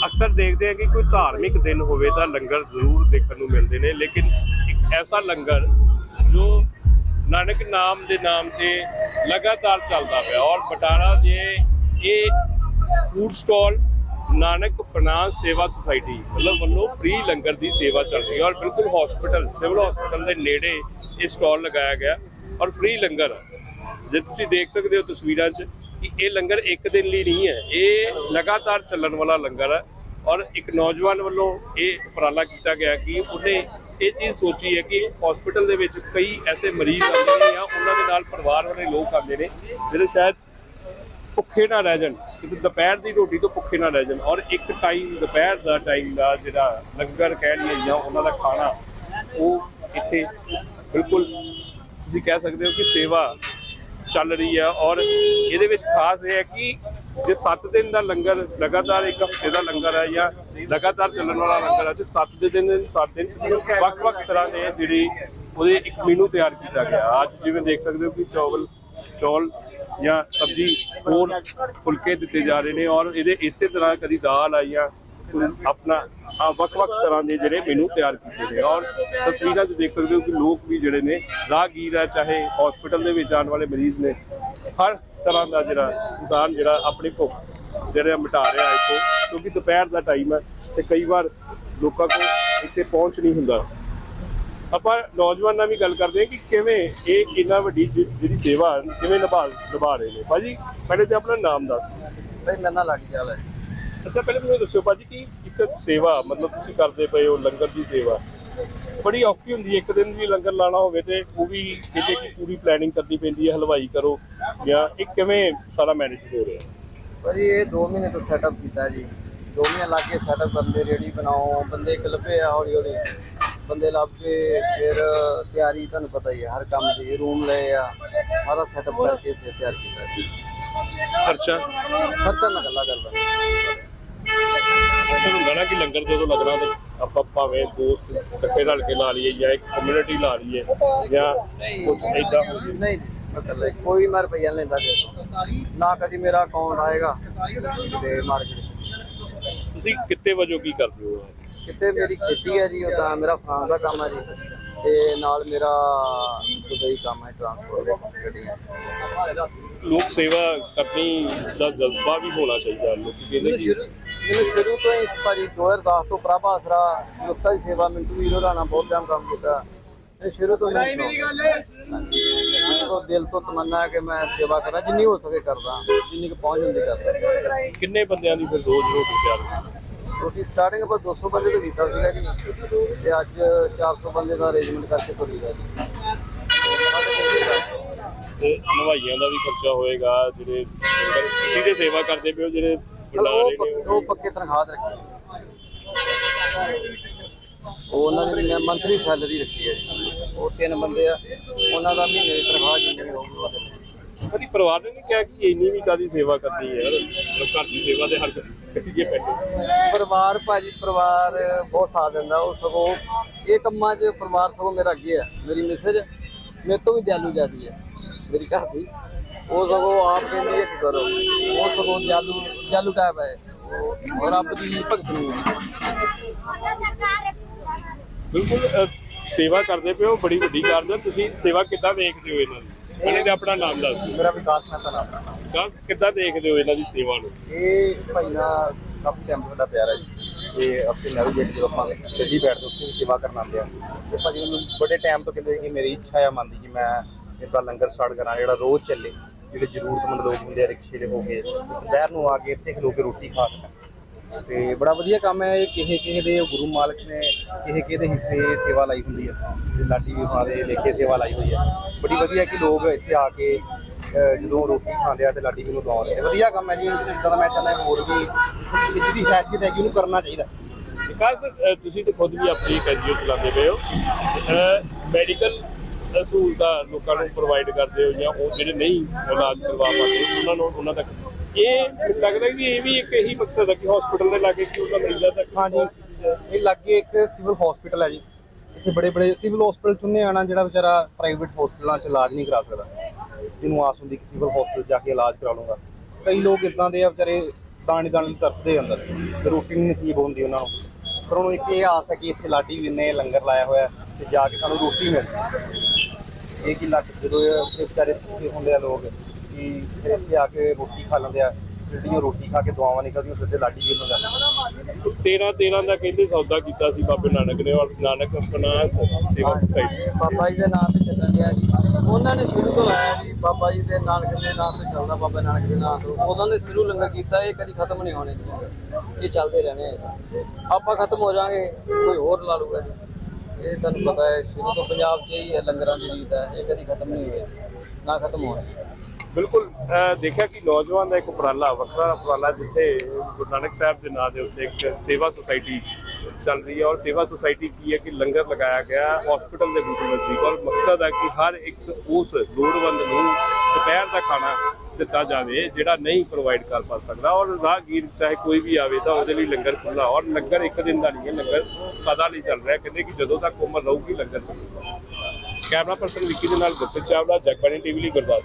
ਅਕਸਰ ਦੇਖਦੇ ਹਾਂ ਕਿ ਕੋਈ ਧਾਰਮਿਕ ਦਿਨ ਹੋਵੇ ਤਾਂ ਲੰਗਰ ਜ਼ਰੂਰ ਦੇਖਣ ਨੂੰ ਮਿਲਦੇ ਨੇ, ਲੇਕਿਨ ਇੱਕ ਐਸਾ ਲੰਗਰ ਜੋ ਨਾਨਕ ਨਾਮ ਦੇ ਨਾਮ ਤੇ ਲਗਾਤਾਰ ਚੱਲਦਾ ਪਿਆ ਔਰ ਬਟਾਲਾ ਦੇ ਇਹ food stall Nanak finance Seva society ਮਤਲਬ ਵੱਲੋਂ ਫ੍ਰੀ ਲੰਗਰ ਦੀ ਸੇਵਾ ਚੱਲ ਰਹੀ ਹੈ ਔਰ ਬਿਲਕੁਲ ਹਸਪੀਟਲ ਸਿਵਲ ਹਸਪੀਟਲ ਦੇ ਨੇੜੇ ਇਹ ਸਟਾਲ ਲਗਾਇਆ ਗਿਆ ਔਰ ਫ੍ਰੀ ਲੰਗਰ ਜੇ ਤੁਸੀਂ ਦੇਖ ਸਕਦੇ ਹੋ ਤਸਵੀਰਾਂ 'ਚ ਕਿ ਇਹ ਲੰਗਰ ਇੱਕ ਦਿਨ ਲਈ ਨਹੀਂ ਹੈ। ਇਹ ਲਗਾਤਾਰ ਚੱਲਣ ਵਾਲਾ ਲੰਗਰ ਹੈ ਔਰ ਇੱਕ ਨੌਜਵਾਨ ਵੱਲੋਂ ਇਹ ਉਪਰਾਲਾ ਕੀਤਾ ਗਿਆ ਕਿ ਉਹਨੇ ਇਹ ਚੀਜ਼ ਸੋਚੀ ਹੈ ਕਿ ਹਸਪੀਟਲ ਦੇ ਵਿੱਚ ਕਈ ਐਸੇ ਮਰੀਜ਼ ਆਉਂਦੇ ਨੇ ਜਾਂ ਉਹਨਾਂ ਦੇ ਨਾਲ ਪਰਿਵਾਰ ਵਾਲੇ ਲੋਕ ਆਉਂਦੇ ਨੇ ਜਿਹੜੇ ਸ਼ਾਇਦ ਭੁੱਖੇ ਨਾ ਰਹਿ ਜਾਣ, ਕਿਉਂਕਿ ਦੁਪਹਿਰ ਦੀ ਰੋਟੀ ਤੋਂ ਭੁੱਖੇ ਨਾ ਰਹਿ ਜਾਣ ਔਰ ਇੱਕ ਟਾਈਮ ਦੁਪਹਿਰ ਦਾ ਟਾਈਮ ਦਾ ਜਿਹੜਾ ਲੰਗਰ ਕਹਿ ਲਈਏ ਜਾਂ ਉਹਨਾਂ ਦਾ ਖਾਣਾ, ਉਹ ਇੱਥੇ ਬਿਲਕੁਲ ਤੁਸੀਂ ਕਹਿ ਸਕਦੇ ਹੋ ਕਿ ਸੇਵਾ ਚੱਲ ਰਹੀ ਹੈ ਔਰ ਇਹਦੇ ਵਿੱਚ ਖਾਸ ਇਹ ਹੈ ਕਿ ਜੇ 7 ਦਿਨ ਦਾ ਲੰਗਰ ਲਗਾਤਾਰ ਇੱਕ ਹਫ਼ਤੇ ਦਾ ਲੰਗਰ ਹੈ ਜਾਂ ਲਗਾਤਾਰ ਚੱਲਣ ਵਾਲਾ ਲੰਗਰ ਹੈ, ਤੇ 7 ਦੇ ਦਿਨ 7 ਦਿਨ ਵੱਖ-ਵੱਖ ਤਰ੍ਹਾਂ ਦੇ ਜਿਹੜੀ ਉਹਦੇ ਇੱਕ ਮੀਨੂ ਤਿਆਰ ਕੀਤਾ ਗਿਆ। ਅੱਜ ਜਿਵੇਂ ਦੇਖ ਸਕਦੇ ਹੋ ਕਿ ਚੌਲ ਚੌਲ ਜਾਂ ਸਬਜ਼ੀ ਹੋਰ ਫੁਲਕੇ ਦਿੱਤੇ ਜਾ ਰਹੇ ਨੇ ਔਰ ਇਹਦੇ ਇਸੇ ਤਰ੍ਹਾਂ ਕਦੀ ਦਾਲ ਆ ਜਾਂ ਆਪਣਾ, ਆ ਵੱਖ-ਵੱਖ ਤਰ੍ਹਾਂ ਦੇ ਜਿਹੜੇ ਮੇਨੂ ਤਿਆਰ ਕੀਤੇ ਨੇ। ਔਰ ਤਸਵੀਰਾਂ 'ਚ ਦੇਖ ਸਕਦੇ ਹੋ ਕਿ ਲੋਕ ਵੀ ਜਿਹੜੇ ਨੇ, ਰਾਹਗੀਰ ਹੈ, ਚਾਹੇ ਹਸਪੀਟਲ ਦੇ ਵਿੱਚ ਆਉਣ ਵਾਲੇ ਮਰੀਜ਼ ਨੇ, ਹਰ ਤਰ੍ਹਾਂ ਦਾ ਜਿਹੜਾ ਇਨਸਾਨ ਜਿਹੜਾ ਆਪਣੀ ਭੁੱਖ ਜਿਹੜੇ ਮਿਟਾ ਰਿਹਾ ਇੱਥੋਂ, ਕਿਉਂਕਿ ਦੁਪਹਿਰ ਦਾ ਟਾਈਮ ਹੈ ਤੇ ਕਈ ਵਾਰ ਲੋਕਾਂ ਕੋਲ ਇੱਥੇ ਪਹੁੰਚ ਨਹੀਂ ਹੁੰਦਾ। ਆਪਾਂ ਨੌਜਵਾਨਾਂ ਵੀ ਗੱਲ ਕਰਦੇ ਹਾਂ ਕਿ ਕਿਵੇਂ ਇਹ ਇੰਨਾ ਵੱਡੀ ਜਿਹੜੀ ਸੇਵਾ ਕਿਵੇਂ ਨਿਭਾ ਨਿਭਾ ਰਹੇ ਨੇ। ਭਾਜੀ, ਪਹਿਲੇ ਤੇ ਆਪਣਾ ਨਾਮ ਦੱਸ ਬਈ ਮੇਰੇ ਨਾਲ ਲਾਡੀ ਵਾਲਾ ਹੈ। ਅੱਛਾ ਪਹਿਲੇ ਮੈਨੂੰ ਦੱਸਿਓ ਭਾਜੀ ਕਿ ਇੱਕ ਸੇਵਾ ਮਤਲਬ ਤੁਸੀਂ ਕਰਦੇ ਪਏ ਹੋ ਲੰਗਰ ਦੀ ਸੇਵਾ। ਬੜੀ ਔਖੀ ਹੁੰਦੀ ਹੈ ਇੱਕ ਦਿਨ ਵੀ ਲੰਗਰ ਲਾਣਾ ਹੋਵੇ ਤੇ ਉਹ ਵੀ ਕਿਤੇ ਕੀ ਪੂਰੀ ਪਲੈਨਿੰਗ ਕਰਨੀ ਪੈਂਦੀ ਹੈ ਹਲਵਾਈ ਕਰੋ ਜਾਂ ਇਹ ਕਿਵੇਂ ਸਾਰਾ ਮੈਨੇਜ ਹੋ ਰਿਹਾ? ਭਾਜੀ ਇਹ 2 ਮਹੀਨੇ ਤੋਂ ਸੈਟਅਪ ਕੀਤਾ ਜੀ। 2 ਮਹੀਨੇ ਲੱਗ ਕੇ ਸੈਟਅਪ ਕਰਦੇ ਰੇੜੀ ਬਣਾਓ ਬੰਦੇ ਇੱਕ ਲੱਭੇ ਆ ਹੌਲੀ ਹੌਲੀ ਬੰਦੇ ਲੱਭ ਕੇ ਫਿਰ ਤਿਆਰੀ ਤੁਹਾਨੂੰ ਪਤਾ ਹੀ ਹੈ ਹਰ ਕੰਮ ਦੀ ਰੂਮ ਲਏ ਆ। ਸਾਰਾ ਸੈਟਅਪ ਕਰਕੇ ਫਿਰ ਤਿਆਰ ਕੀਤਾ ਜੀ। ਖਰਚਾ? ਖਰਚਾ ਮੈਂ ਗੱਲਾਂ ਕਰਦਾ ਅਸਲ ਹੁੰਦਾ ਨਾ ਕਿ ਲੰਗਰ ਜਦੋਂ ਲੱਗਣਾ ਤੇ ਆਪਾਂ ਭਾਵੇਂ ਦੋਸਤ ਇਕੱਠੇ ਰਲ ਕੇ ਲਾ ਲਈਏ ਜਾਂ ਇੱਕ ਕਮਿਊਨਿਟੀ ਲਾ ਲਈਏ ਜਾਂ ਕੁਝ ਏਦਾਂ ਹੋ ਜੇ ਨਹੀਂ ਕੋਈ ਮੈਂ ਰੁਪਈਆ ਨਹੀਂ ਲੈਂਦਾ ਜੀ ਨਾ ਕਦੀ ਮੇਰਾ ਅਕਾਊਂਟ ਆਏਗਾ ਤੇ ਮਾਰਕੀਟ ਤੁਸੀਂ ਕਿੱਤੇ ਵਜੋਂ ਕੀ ਕਰਦੇ ਹੋ? ਕਿਤੇ ਮੇਰੀ ਖੇਤੀ ਹੈ ਜੀ ਉਹ ਤਾਂ ਮੇਰਾ ਫਾਰਮ ਦਾ ਕੰਮ ਹੈ ਜੀ ਤੇ ਨਾਲ ਮੇਰਾ ਦੁਬਈ ਕੰਮ ਹੈ ਟਰਾਂਸਪੋਰਟ ਗੱਡੀਆਂ ਲੋਕ ਸੇਵਾ ਕਰਨੀ ਦਾ ਜਜ਼ਬਾ ਵੀ ਹੋਣਾ ਚਾਹੀਦਾ ਲੋਕੀ ਕਹਿੰਦੇ ਕਿ ਸ਼ੁਰੂ ਮੈਨੂੰ ਸ਼ੁਰੂ ਤੋਂ ਹੀ ਭਾਜੀ 2010 ਤੋਂ ਪ੍ਰਭਾ ਆਸਰਾ ਮੁਕਤਾ ਦੀ ਸੇਵਾ ਮਿੰਟੂ ਵੀਰੋ ਦਾ ਨਾਮ ਬਹੁਤ ਟਾਈਮ ਕੰਮ ਕੀਤਾ। ਇਹ ਸ਼ੁਰੂ ਤੋਂ ਮੈਨੂੰ ਸ਼ੌਕ ਤੋਂ ਦਿਲ ਤੋਂ ਤਮੰਨਾ ਹੈ ਕਿ ਮੈਂ ਸੇਵਾ ਕਰਾਂ ਜਿੰਨੀ ਹੋ ਸਕੇ ਕਰਦਾ ਜਿੰਨੀ ਕੁ ਪਹੁੰਚ ਹੁੰਦੀ ਕਰਦਾ। ਕਿੰਨੇ ਬੰਦਿਆਂ ਦੀ ਫਿਰ ਰੋਜ਼ ਰੋਟੀ ਤਿਆਰ? ਰੋਟੀ ਸਟਾਰਟਿੰਗ ਆਪਾਂ 200 ਬੰਦੇ ਤੋਂ ਕੀਤਾ ਸੀਗਾ ਜੀ ਤੇ ਅੱਜ 400 ਬੰਦੇ ਦਾ ਅਰੇਂਜਮੈਂਟ ਕਰਕੇ ਤੁਰੀਦਾ ਜੀ। ਤੇ ਹਲਵਾਈਆਂ ਦਾ ਵੀ ਖਰਚਾ ਹੋਏਗਾ ਜਿਹੜੇ ਤੁਸੀਂ ਸੇਵਾ ਕਰਦੇ ਪਿਓ ਜਿਹੜੇ ਉਹ ਰਹੇ ਨੇ ਪੱਕੇ- ਉਹ ਪੱਕੇ ਤਨਖਾਹ ਤੇ ਰੱਖੀ। ਉਹ ਉਹਨਾਂ ਨੇ ਮਹੀਨੇ ਮੰਥਲੀ ਸੈਲਰੀ ਰੱਖੀ ਹੈ ਜੀ। ਉਹ ਤਿੰਨ ਬੰਦੇ ਆ। ਉਹਨਾਂ ਦਾ ਮਹੀਨੇ ਦੀ ਤਨਖਾਹ ਜਿੰਨੀ ਵੀ ਹੋਊਗੀ ਉਹ ਦਿੰਦੇ। ਕਦੀ ਪਰਿਵਾਰ ਨੇ ਨਹੀਂ ਕਿਹਾ ਕਿ ਇੰਨੀ ਵੀ ਕਾਦੀ ਸੇਵਾ ਕਰਦੀ ਹੈ? ਯਾਰ ਘਰ ਦੀ ਸੇਵਾ ਦੇ ਹਰ ਕਰੀਏ ਪੈਸੇ ਪਰਿਵਾਰ ਭਾਜੀ ਪਰਿਵਾਰ ਬਹੁਤ ਸਾਥ ਦਿੰਦਾ। ਉਹ ਸਗੋਂ ਇਹ ਕੰਮਾਂ 'ਚ ਪਰਿਵਾਰ ਸਗੋਂ ਮੇਰਾ ਅੱਗੇ ਆ। ਮੇਰੀ ਮਿਸਜ ਮੇਰੇ ਤੋਂ ਵੀ ਦਿਆਲੂ ਜਾਂਦੀ ਹੈ। ਮੇਰੀ ਘਰ ਦੀ। ਉਹ ਸਗੋਂ ਆਪ ਕਹਿੰਦੀ ਹੈ ਕਿ ਕਰੋ। ਉਹ ਸਗੋਂ ਦਿਆਲੂ ਦਿਆਲੂ ਟਾਈਪ ਹੈ। ਉਹ ਰੱਬ ਦੀ ਭਗਤ ਨੂੰ। ਬਿਲਕੁਲ ਅ, ਸੇਵਾ ਕਰਦੇ ਪਿਓ ਬੜੀ ਵੱਡੀ ਕਾਰਜ ਹੈ। ਤੁਸੀਂ ਸੇਵਾ ਕਿੱਦਾਂ ਵੇਖਦੇ ਹੋ ਇਹਨਾਂ ਦੀ? ਇਹਨਾਂ ਦੇ ਆਪਣਾ ਨਾਮ ਦੱਸ ਦਿਓ। ਮੇਰਾ ਵਿਕਾਸ ਮਹਿਤਾ ਨਾਮ ਹੈ। ਵਿਕਾਸ, ਕਿੱਦਾਂ ਦੇਖਦੇ ਹੋ ਇਹਨਾਂ ਦੀ ਸੇਵਾ ਨੂੰ? ਇਹ ਭਾਈ ਨਾਲ ਕਾਫੀ ਟਾਈਮ ਤੋਂ ਸਾਡਾ ਪਿਆਰ ਹੈ ਜੀ। ਤੇ ਆਪਣੇ ਨਹਿਰੂ ਗੇਟ ਜਦੋਂ ਆਪਾਂ ਦਿੱਲੀ ਬੈਠਦੇ ਉੱਥੇ ਵੀ ਸੇਵਾ ਕਰਨ ਆਉਂਦੇ ਆ ਤੇ ਭਾਜੀ ਮੈਨੂੰ ਬੜੇ ਟਾਈਮ ਤੋਂ ਕਹਿੰਦੇ ਸੀ ਕਿ ਮੇਰੀ ਇੱਛਾ ਆ ਮਨ ਦੀ ਕਿ ਮੈਂ ਇਦਾਂ ਲੰਗਰ ਸਟਾਰਟ ਕਰਾਂ ਜਿਹੜਾ ਰੋਜ਼ ਚੱਲੇ। ਜਿਹੜੇ ਜ਼ਰੂਰਤਮੰਦ ਲੋਕ ਹੁੰਦੇ ਆ, ਰਿਕਸ਼ੇ ਦੇ ਹੋ ਗਏ, ਦੁਪਹਿਰ ਨੂੰ ਆ ਕੇ ਇੱਥੇ ਖਲੋ ਕੇ ਰੋਟੀ ਖਾ ਸਕਣ ਤੇ ਬੜਾ ਵਧੀਆ ਕੰਮ ਹੈ, ਇਹ ਕਿਸੇ ਕਿਸੇ ਦੇ ਗੁਰੂ ਮਾਲਕ ਨੇ ਕਿਸੇ ਕਿਸੇ ਦੇ ਹਿੱਸੇ ਸੇਵਾ ਲਾਈ ਹੁੰਦੀ ਹੈ ਤੇ ਲਾਡੀ ਉਹਨਾਂ ਦੇ ਲੇਖੇ ਸੇਵਾ ਲਾਈ ਹੋਈ ਹੈ ਬੜੀ ਵਧੀਆ ਕਿ ਲੋਕ ਇੱਥੇ ਆ ਕੇ ਜਦੋਂ ਰੋਟੀ ਖਾਂਦੇ ਆ ਤੇ ਲਾਡੀ ਨੂੰ ਦਵਾਉਂਦੇ ਆ। ਵਧੀਆ ਕੰਮ ਹੈ ਜੀ ਇਦਾਂ ਦਾ ਮੈਂ ਚਾਹੁੰਦਾ ਹੋਰ ਵੀ ਜਿਹਦੀ ਹੈਸੀਅਤ ਹੈ ਉਹਨੂੰ ਕਰਨਾ ਚਾਹੀਦਾ। ਵਿਕਾਸ ਤੁਸੀਂ ਤੇ ਖੁਦ ਵੀ ਆਪਣੀ ਐਨਜੀਓ ਚਲਾਉਂਦੇ ਪਏ ਹੋ। ਮੈਡੀਕਲ ਸਹੂਲਤਾਂ ਲੋਕਾਂ ਨੂੰ ਪ੍ਰੋਵਾਈਡ ਕਰਦੇ ਹੋ ਜਾਂ ਉਹ ਜਿਹੜੇ ਨਹੀਂ ਇਲਾਜ ਕਰਵਾ ਪਾਉਂਦੇ, ਉਹਨਾਂ ਨੂੰ, ਉਹਨਾਂ ਤੱਕ। ਇਹ ਲੱਗਦਾ ਕਿ ਇਹ ਵੀ ਇੱਕ ਇਹੀ ਮਕਸਦ ਹੈ ਕਿ ਹਸਪੀਟਲ ਦੇ ਲਾਗੇ ਕਿ ਉਹਨਾਂ ਮਰੀਜ਼ਾਂ ਤੱਕ ਹਾਂਜੀ। ਇਹ ਲੱਗੇ ਇੱਕ ਸਿਵਲ ਹਸਪੀਟਲ ਹੈ ਜੀ। ਇੱਥੇ ਬੜੇ ਬੜੇ ਸਿਵਲ ਹਸਪੀਟਲ ਚੁੰਨੇ ਆਣਾ ਜਿਹੜਾ ਵਿਚਾਰਾ ਪ੍ਰਾਈਵੇਟ ਹਸਪੀਟਲਾਂ 'ਚ ਇਲਾਜ ਨਹੀਂ ਕਰਾ ਸਕਦਾ। ਜਿਹਨੂੰ ਆਸ ਹੁੰਦੀ ਕਿ ਸਿਵਲ ਹਸਪੀਟਲ ਜਾ ਕੇ ਇਲਾਜ ਕਰਾ ਲੂੰਗਾ ਕਈ ਲੋਕ ਇਦਾਂ ਦੇ ਆ ਵਿਚਾਰੇ ਦਾਣੇ ਦਾਣੇ ਤਰਸਦੇ ਅੰਦਰ। ਤੇ ਰੋਟੀ ਨਹੀਂ ਨਸੀਬ ਹੁੰਦੀ ਉਹਨਾਂ ਨੂੰ। ਪਰ ਉਹਨੂੰ ਇੱਕ ਇਹ ਆਸ ਹੈ ਕਿ ਇੱਥੇ ਲਾਡੀ ਵੀ ਨੇ ਲੰਗਰ ਲਾਇਆ ਹੋਇਆ ਹੈ ਤੇ ਜਾ ਕੇ ਸਾਨੂੰ ਰੋਟੀ ਮਿਲਦੀ ਇਹ ਕਿ ਲੱਗ ਜਦੋਂ ਇਹ ਉੱਥੇ ਵਿਚਾਰੇ ਭੁੱਖੇ ਹੁੰਦੇ ਆ ਲੋਕ ਕਿ ਫਿਰ ਇੱਥੇ ਆ ਕੇ ਰੋਟੀ ਖਾ ਲੈਂਦੇ ਆ ਜਿਹੜੀਆਂ ਰੋਟੀ ਖਾ ਕੇ ਦੁਆਵਾਂ ਨਿਕਲਦੀਆਂ ਸਿੱਧੇ ਲਾਡੀ ਵੀ ਨੂੰ ਜਾਂਦੇ 13 13 ਦਾ ਕਹਿੰਦੇ ਸੌਦਾ ਕੀਤਾ ਸੀ ਬਾਬੇ ਨਾਨਕ ਨੇ ਔਰ ਨਾਨਕ ਫਨਾਂਸ ਸੇਵਾ ਸੁਸਾਇਟੀ। ਬਾਬਾ ਜੀ ਦੇ ਨਾਮ ਤੇ ਚੱਲਣ ਗਿਆ ਜੀ। ਉਹਨਾਂ ਨੇ ਸ਼ੁਰੂ ਤੋਂ ਲਾਇਆ ਜੀ ਬਾਬਾ ਜੀ ਦੇ ਨਾਨਕ ਦੇ ਨਾਮ ਤੇ ਚੱਲਦਾ ਬਾਬਾ ਨਾਨਕ ਦੇ ਨਾਮ ਤੋਂ। ਉਹਨਾਂ ਨੇ ਸ਼ੁਰੂ ਲੰਗਰ ਕੀਤਾ ਇਹ ਕਦੀ ਖਤਮ ਨਹੀਂ ਹੋਣੇ ਜੀ। ਇਹ ਚੱਲਦੇ ਰਹਿਣੇ ਆ। ਆਪਾਂ ਖਤਮ ਹੋ ਜਾਾਂਗੇ ਕੋਈ ਹੋਰ ਲਾ ਲੂਗਾ ਜੀ। ਇਹ ਤੁਹਾਨੂੰ ਪਤਾ ਹੈ, ਸ਼ੁਰੂ ਤੋਂ ਪੰਜਾਬ 'ਚ ਹੀ ਹੈ ਲੰਗਰਾਂ ਦੀ ਰੀਤ ਹੈ, ਇਹ ਕਦੀ ਖਤਮ ਨਹੀਂ ਹੋਏ ਨਾ ਖਤਮ ਹੋਣਾ। ਬਿਲਕੁਲ, ਅਹ ਦੇਖਿਆ ਕਿ ਨੌਜਵਾਨ ਦਾ ਇੱਕ ਉਪਰਾਲਾ, ਵੱਖਰਾ ਉਪਰਾਲਾ ਜਿੱਥੇ ਗੁਰੂ ਨਾਨਕ ਸਾਹਿਬ ਦੇ ਨਾਂ ਦੇ ਉੱਤੇ ਇੱਕ ਸੇਵਾ ਸੁਸਾਇਟੀ ਚੱਲ ਰਹੀ ਹੈ ਔਰ ਸੇਵਾ ਸੁਸਾਇਟੀ ਕੀ ਹੈ ਕਿ ਲੰਗਰ ਲਗਾਇਆ ਗਿਆ ਹਸਪੀਟਲ ਦੇ ਬਿਲਕੁਲ ਨਜ਼ਦੀਕ ਔਰ ਮਕਸਦ ਹੈ ਕਿ ਹਰ ਇੱਕ ਉਸ ਲੋੜਵੰਦ ਨੂੰ ਦੁਪਹਿਰ ਦਾ ਖਾਣਾ ਦਿੱਤਾ ਜਾਵੇ, ਜਿਹੜਾ ਨਹੀਂ ਪ੍ਰੋਵਾਈਡ ਕਰ ਪਾ ਸਕਦਾ, ਔਰ ਰਾਹਗੀਰ ਚਾਹੇ ਕੋਈ ਵੀ ਆਵੇ ਤਾਂ ਉਹਦੇ ਲਈ ਲੰਗਰ ਖੁੱਲਾ ਔਰ ਲੰਗਰ ਇੱਕ ਦਿਨ ਦਾ ਨਹੀਂ ਹੈ, ਲੰਗਰ ਸਦਾ ਲਈ ਚੱਲ ਰਿਹਾ ਕਹਿੰਦੇ ਕਿ ਜਦੋਂ ਤੱਕ ਉਮਰ ਰਹੂਗੀ, ਲੰਗਰ ਚੱਲੂਗਾ। ਕੈਮਰਾ ਪਰਸਨ ਵਿੱਕੀ ਦੇ ਨਾਲ ਗੁਰਪ੍ਰੀਤ ਚਾਵਲਾ ਜਗਬਾਣੀ ਟੀਵੀ ਲਈ ਗੁਰਦਾਸਪੁਰ